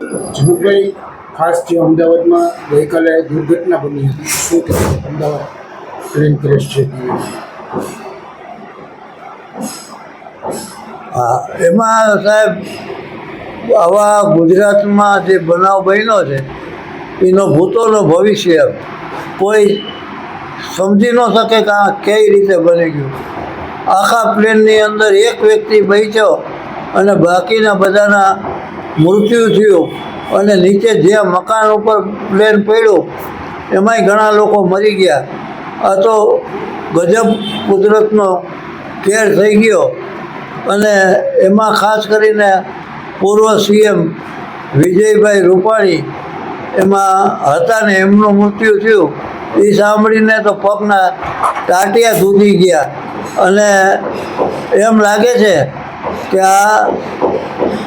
જનકભાઈ ખાસ જે અમદાવાદમાં ગઈકાલે દુર્ઘટના બની હતી. શું કહેવાય અમદાવાદ ટ્રેન ક્રેશ છે હા, એમાં સાહેબ, આવા ગુજરાતમાં જે બનાવ બન્યો છે, એનો ભૂતોનો ભવિષ્ય કોઈ સમજી ન શકે કે આ કઈ રીતે બની ગયું. આખા પ્લેનની અંદર એક વ્યક્તિ બેસ્યો અને બાકીના બધાના મૃત્યુ થયું અને નીચે જે મકાન ઉપર પ્લેન પડ્યું, એમાંય ઘણા લોકો મરી ગયા. આ તો ગજબ કુદરતનો કેર થઈ ગયો અને એમાં ખાસ કરીને પૂર્વ સીએમ વિજયભાઈ રૂપાણી એમાં હતા ને એમનું મૃત્યુ થયું. એ સાંભળીને તો પગના ટાટિયા સુધી ગયા. અને એમ લાગે છે કે આ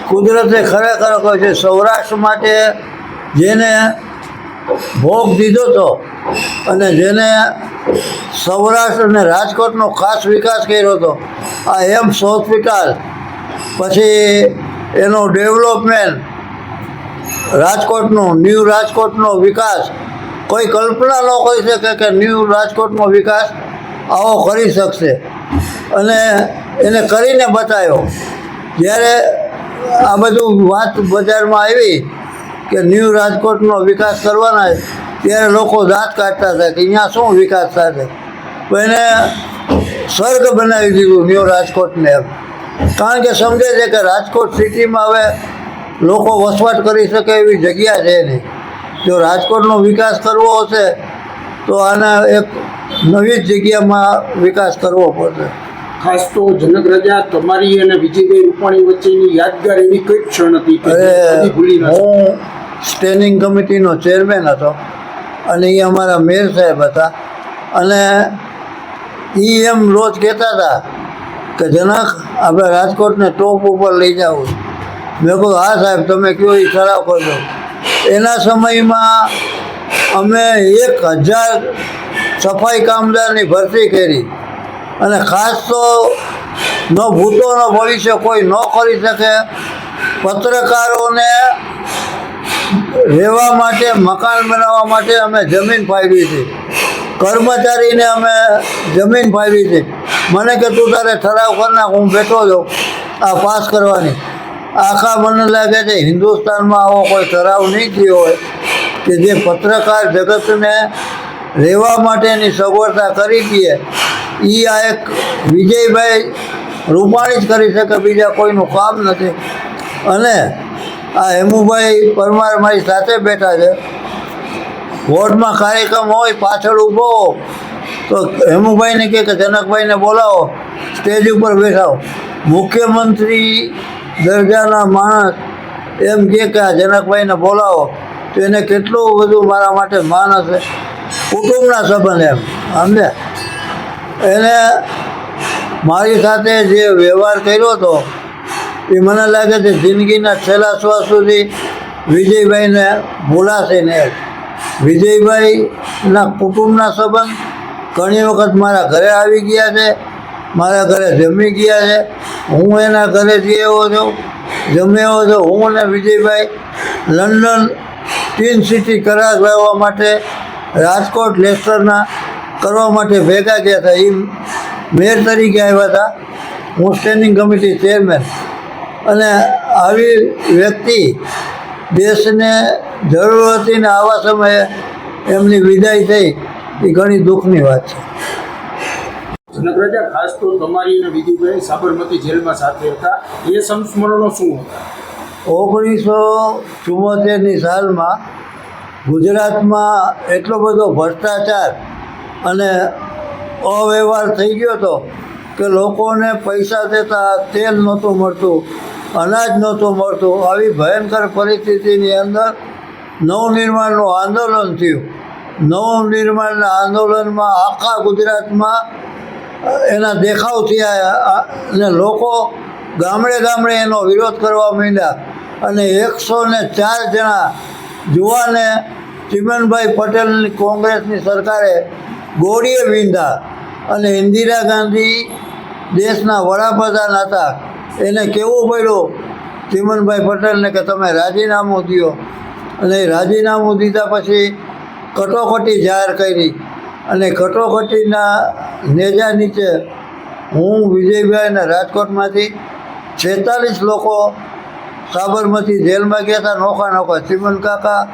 કુદરતે ખરેખર કહે છે, સૌરાષ્ટ્ર માટે જેને ભોગ દીધો હતો અને જેને સૌરાષ્ટ્ર અને રાજકોટનો ખાસ વિકાસ કર્યો હતો, આ એમ્સ હોસ્પિટલ પછી એનો ડેવલપમેન્ટ, રાજકોટનો, ન્યૂ રાજકોટનો વિકાસ. કોઈ કલ્પના ન કરી શકે કે ન્યૂ રાજકોટનો વિકાસ આવો કરી શકશે. અને એને કરીને બતાવ્યો. જ્યારે આ બધું વાત બજારમાં આવી કે ન્યૂ રાજકોટનો વિકાસ કરવાના ત્યારે લોકો દાંત કાઢતા હતા કે અહીંયા શું વિકાસ થશે? તો એને સ્વર્ગ બનાવી દીધું ન્યૂ રાજકોટને એમ. કારણ કે સમજે છે કે રાજકોટ સિટીમાં હવે લોકો વસવાટ કરી શકે એવી જગ્યા છે નહીં. જો રાજકોટનો વિકાસ કરવો હશે, તો આના એક નવી જ જગ્યામાં વિકાસ કરવો પડશે. ખાસ તો જનક રાજા તમારી અને વિજયભાઈ રૂપાણી વચ્ચેની યાદગાર એવી કઈ ક્ષણ હતી ભૂલી હું સ્ટેન્ડિંગ કમિટીનો ચેરમેન હતો અને એ અમારા મેયર સાહેબ હતા. અને એ એમ રોજ કહેતા હતા કે જનક આપણે રાજકોટને ટોપ ઉપર લઈ જવું મેં કહું હા સાહેબ તમે કયો એ સરાવ કરજો. એના સમયમાં અમે એક હજાર સફાઈ કામદારની ભરતી કરી. અને ખાસ તો ન ભૂતો ન ભવિષ્ય કોઈ ન કરી શકે. પત્રકારોને રહેવા માટે, મકાન બનાવવા માટે અમે જમીન ફાળવી હતી કર્મચારીને અમે જમીન ફાળવી હતી મને કે તું તારે ઠરાવ કર નાખ હું બેઠો છું. આ પાસ કરવાની. આખા મને લાગે છે હિન્દુસ્તાનમાં આવો કોઈ ઠરાવ નહીં થયો હોય કે જે પત્રકાર જગતને રહેવા માટેની સગવડતા કરી દઈએ એ આ એક વિજયભાઈ રૂપાણી જ કરી શકે, બીજા કોઈનું કામ નથી. અને આ હેમુભાઈ પરમાર મારી સાથે બેઠા છે. વોર્ડમાં કાર્યક્રમ હોય, પાછળ ઊભો તો હેમુભાઈને કહે કે જનકભાઈને બોલાવો, સ્ટેજ ઉપર બેઠાવો મુખ્યમંત્રી દરજાના માણસ એમ કહે કે આ જનકભાઈને બોલાવો, તો એને કેટલું બધું મારા માટે માન હશે. કુટુંબના સંબંધ એમ, સમજ્યા? એને મારી સાથે જે વ્યવહાર કર્યો હતો, એ મને લાગે છે જિંદગીના છેલ્લા શ્વાસ સુધી વિજયભાઈને ભૂલાશે ને વિજયભાઈના કુટુંબના સંબંધ ઘણી વખત મારા ઘરે આવી ગયા છે, મારા ઘરે જમી ગયા છે, હું એના ઘરે આવ્યો છું. જમ્યો છું, હું અને વિજયભાઈ લંડન, ટીન સિટી કરાર લેવા માટે રાજકોટ, લેસ્ટરના કરવા માટે ભેગા થયા હતા. એ મેયર તરીકે આવ્યા હતા. હું સ્ટેન્ડિંગ કમિટી ચેરમેન અને આવી વ્યક્તિ દેશને જરૂર હતી ને આવા સમયે એમની વિદાય થઈ એ ઘણી દુઃખની વાત છે. ખાસ તો તમારી અને બીજુભાઈ સાબરમતી જેલમાં સાથે હતા. એ સંસ્મરણો શું હતા? ઓગણીસો ચુમ્મોતેરની સાલમાં ગુજરાતમાં એટલો બધો ભ્રષ્ટાચાર અને અવ્યવહાર થઈ ગયો હતો કે લોકોને પૈસા દેતા તેલ નહોતું મળતું, અનાજ નહોતું મળતું. આવી ભયંકર પરિસ્થિતિની અંદર નવનિર્માણનું આંદોલન થયું. નવનિર્માણના આંદોલનમાં આખા ગુજરાતમાં એના દેખાવ થયા અને લોકો ગામડે ગામડે એનો વિરોધ કરવા માંડ્યા. અને એકસો ને ચાર જણા જુવાને ચિમનભાઈ પટેલની કોંગ્રેસની સરકારે ગોળીએ વીંધા અને ઇન્દિરા ગાંધી દેશના વડાપ્રધાન હતા. એને કેવું પડ્યું? ચિમનભાઈ પટેલને કે તમે રાજીનામું દો અને રાજીનામું દીધા પછી કટોકટી જાહેર કરી. અને કટોકટીના નેજા નીચે હું વિજયભાઈને રાજકોટમાંથી છેતાલીસ લોકો સાબરમતી જેલમાં ગયા હતા. નોખા નોખા. ચિમન કાકા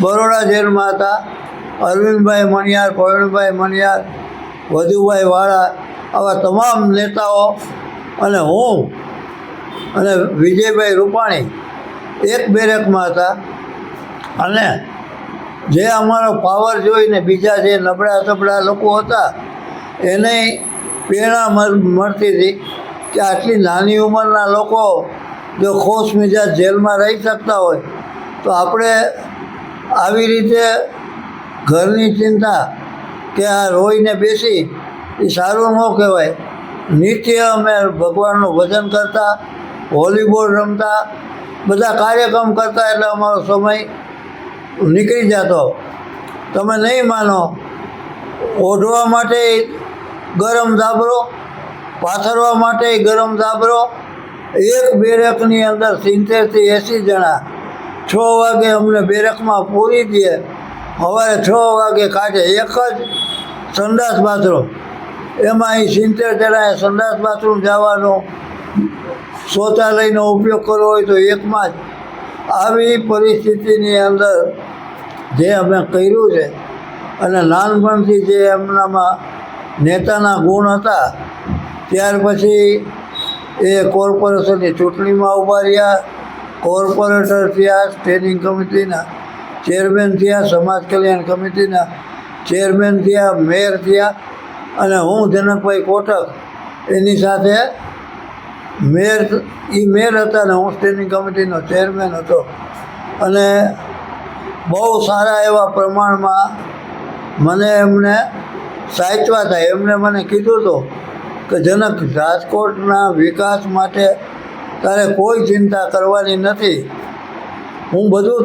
બરોડા જેલમાં હતા. અરવિંદભાઈ મણિયાર પ્રવીણભાઈ મણિયાર, વધુભાઈ વાળા, આવા તમામ નેતાઓ અને હું અને વિજયભાઈ રૂપાણી એક બેરેકમાં હતા. અને જે અમારો પાવર જોઈને બીજા જે નબળા તબળા લોકો હતા, એને પ્રેરણા મળ- મળતી હતી કે આટલી નાની ઉંમરના લોકો જો ખોશ મિજાજ જેલમાં રહી શકતા હોય, તો આપણે આવી રીતે ઘરની ચિંતા કે આ રોઈને બેસી એ સારું ન કહેવાય. નિત્ય અમે ભગવાનનું ભજન કરતા વોલીબોલ રમતા, બધા કાર્યક્રમ કરતા એટલે અમારો સમય નીકળી જતો. તમે નહીં માનો, ઓઢવા માટે ગરમ ધાબરો, પાથરવા માટે ગરમ ધાબરો, એક બેરકની અંદર સિત્તેરથી એંસી જણા છ વાગે અમને બેરકમાં પૂરી દે. સવારે છ વાગે કાઢે. એક જ સંડાસ બાથરૂમ. એમાં અહીં સિત્તેર જણાએ સંડાસ બાથરૂમ જવાનો શૌચાલયનો ઉપયોગ કરવો હોય તો એકમાં જ. આવી પરિસ્થિતિની અંદર જે અમે કર્યું છે અને નાનપણથી જે એમનામાં નેતાના ગુણ હતા, ત્યાર પછી એ કોર્પોરેશનની ચૂંટણીમાં ઊભા રહ્યા. કોર્પોરેટર થયા, સ્ટેન્ડિંગ કમિટીના. ચેરમેન થયા, સમાજ કલ્યાણ કમિટીના ચેરમેન થયા મેયર થયા અને હું જનકભાઈ કોટક એની સાથે મેયર એ મેયર હતા ને હું સ્ટેન્ડિંગ કમિટીનો ચેરમેન હતો. અને બહુ સારા એવા પ્રમાણમાં મને એમને સાચવા થાય. એમણે મને કીધું હતું કે જનક રાજકોટના વિકાસ માટે તારે કોઈ ચિંતા કરવાની નથી. હું બધું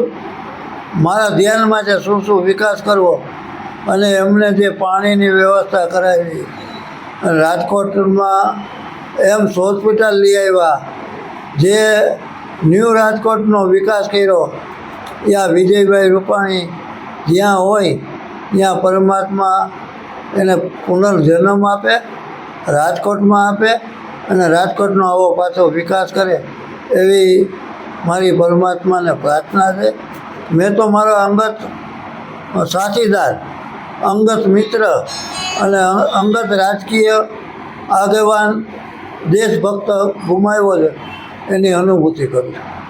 મારા ધ્યાનમાં છે શું શું વિકાસ કરવો અને એમણે જે પાણીની વ્યવસ્થા કરાવી. રાજકોટમાં એમ્સ હોસ્પિટલ લઈ આવ્યા. જે ન્યૂ રાજકોટનો વિકાસ કર્યો. ત્યાં વિજયભાઈ રૂપાણી જ્યાં હોય, ત્યાં પરમાત્મા એને પુનર્જન્મ આપે, રાજકોટમાં આપે અને રાજકોટનો આવો પાછો વિકાસ કરે એવી મારી પરમાત્માને પ્રાર્થના છે. મેં તો મારો અંગત સાથીદાર, અંગત મિત્ર અને અંગત રાજકીય આગેવાન, દેશભક્ત ગુમાવ્યો છે. એની અનુભૂતિ કરું છું.